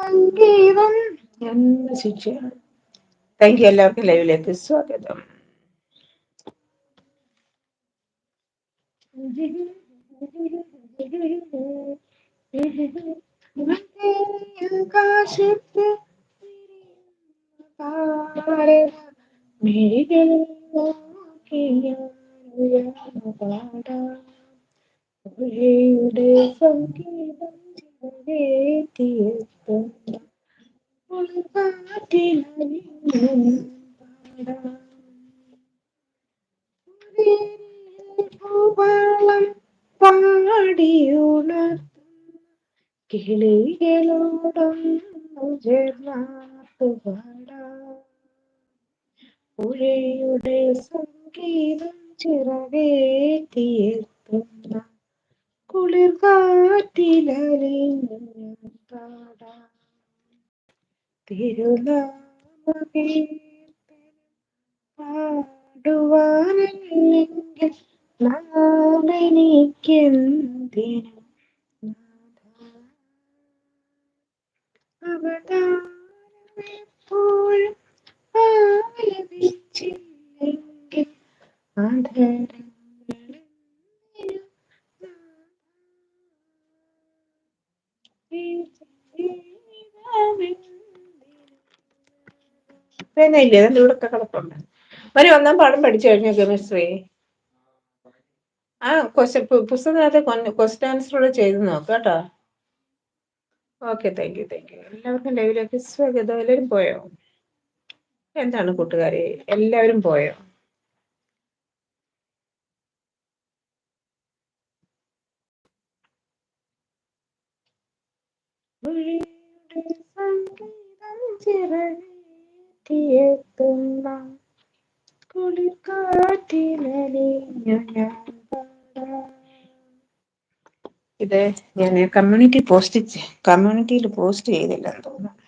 സംഗീതം എന്ന ശിക്ഷയാണ് താങ്ക് യു എല്ലാവർക്കും ലൈവിലേക്ക് സ്വാഗതം. ആകാശത്ത് മിഴികൾ സംഗീതം പാടാം പൂവളം പാടിയുണർത്തുന്ന കിളികളോടൊന്നു ചേർന്നാത്തു പാടാം പുഴയുടെ സംഗീതം ചിറകേറ്റിയെത്തുന്ന കുളിർ കാറ്റിലലിഞ്ഞു പാടാം. തിരുനാമകീർത്തനം പാടുവാനല്ലെങ്കിൽ നാമെനിക്കെന്തിനും അവതാരമെപ്പോഴും പിന്നെ ഇല്ലേ അതിന്റെ ഇവിടെ ഒക്കെ കിടപ്പുണ്ട്. വരി ഒന്നാം പാഠം പഠിച്ചു കഴിഞ്ഞു കെമിസ്ട്രി? ആ ക്വസ്റ്റ്യൻ പുസ്തകത്തിനകത്ത് ക്വസ്റ്റ്യൻ ആൻസർ ചെയ്ത് നോക്കാം കേട്ടോ. Okay thank you thank you എല്ലാവർക്കും ലൈവിലേക്ക് സ്വാഗതം എല്ലാവരും പോയോ? എന്താണ് കൂട്ടുകാരെ? എല്ലാവരും പോയോ? സംഗീതം സംഗീതം പാടാം. ഇത് ഞാൻ കമ്മ്യൂണിറ്റി പോസ്റ്റ് കമ്മ്യൂണിറ്റിയിൽ പോസ്റ്റ് ചെയ്തില്ലെന്ന് തോന്നുന്നു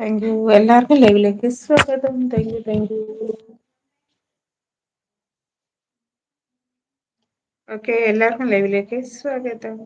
താങ്ക് യു എല്ലാവർക്കും ലൈവിലേക്ക് സ്വാഗതം thank you thank you okay എല്ലാവർക്കും ലൈവിലേക്ക് സ്വാഗതം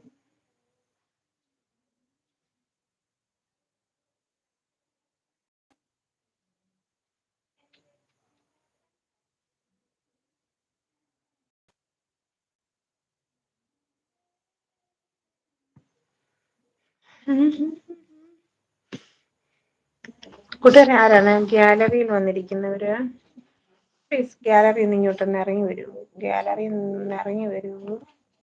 കൂട്ടുകാരെ ആരാണ്? ഗ്യാലറിയിൽ വന്നിരിക്കുന്നവര്? പ്ലീസ് ഗ്യാലറിയിൽ നിന്ന് ഇങ്ങോട്ടൊന്ന് ഇറങ്ങി വരൂ. ഗ്യാലറിയിൽ നിന്ന് ഇറങ്ങി വരൂ.